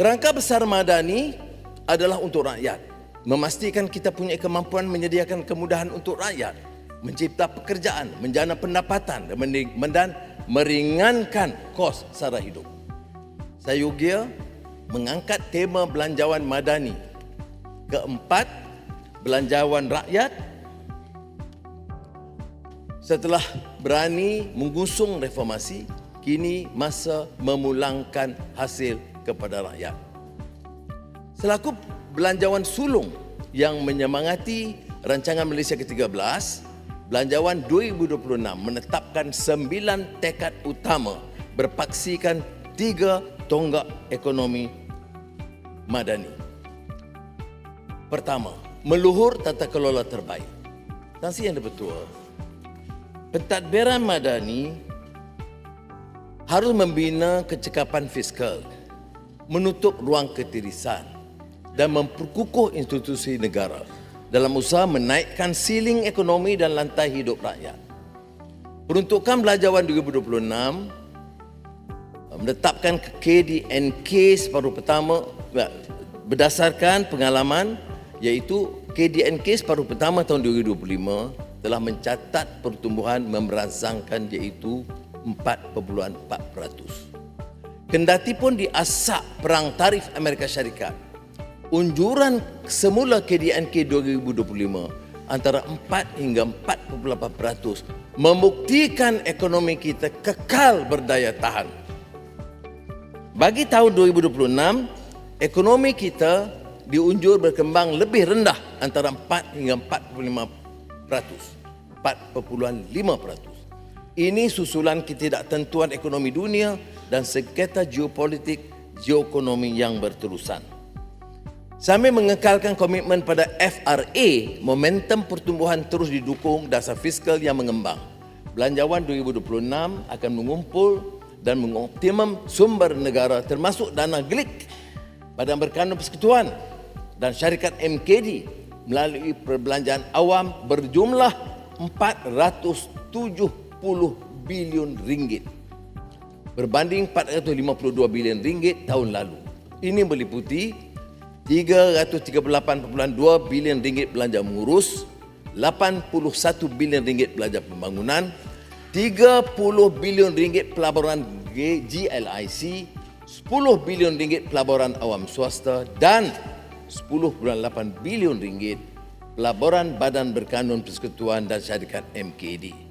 Kerangka besar Madani adalah untuk rakyat. Memastikan kita punya kemampuan menyediakan kemudahan untuk rakyat, mencipta pekerjaan, menjana pendapatan dan meringankan kos sara hidup. Sayugia mengangkat tema belanjawan madani. Keempat, belanjawan rakyat setelah berani mengusung reformasi, kini masa memulangkan hasil kepada rakyat. Selaku belanjawan sulung yang menyemangati rancangan Malaysia ke-13, Belanjawan 2026 menetapkan sembilan tekad utama berpaksikan tiga tonggak ekonomi madani. Pertama, meluhur tata kelola terbaik. Tan Sri Yang Betul, pentadbiran madani harus membina kecekapan fiskal, menutup ruang ketirisan dan memperkukuh institusi negara dalam usaha menaikkan siling ekonomi dan lantai hidup rakyat. Peruntukan Belanjawan 2026 menetapkan KDNK separuh pertama ya, berdasarkan pengalaman iaitu KDNK separuh pertama tahun 2025 telah mencatat pertumbuhan memerazangkan iaitu 4.4%. Kendati pun diasak perang tarif Amerika Syarikat, unjuran semula KDNK 2025 antara 4 hingga 4.8% membuktikan ekonomi kita kekal berdaya tahan. Bagi tahun 2026, ekonomi kita diunjur berkembang lebih rendah antara 4 hingga 4.5%. 4.5%. Ini susulan ketidaktentuan ekonomi dunia dan sengketa geopolitik geoekonomi yang berterusan. Sambil mengekalkan komitmen pada FRA, momentum pertumbuhan terus didukung dasar fiskal yang mengembang. Belanjawan 2026 akan mengumpul dan mengoptimum sumber negara termasuk dana GLIK Badan Berkanun Persekutuan dan syarikat MKD melalui perbelanjaan awam berjumlah 470 bilion ringgit berbanding 452 bilion ringgit tahun lalu. Ini meliputi 338.2 bilion ringgit belanja mengurus, 81 bilion ringgit belanja pembangunan, 30 bilion ringgit pelaburan GLIC, 10 bilion ringgit pelaburan awam swasta dan 10.8 bilion ringgit pelaburan Badan Berkanun Persekutuan dan Syarikat MKD.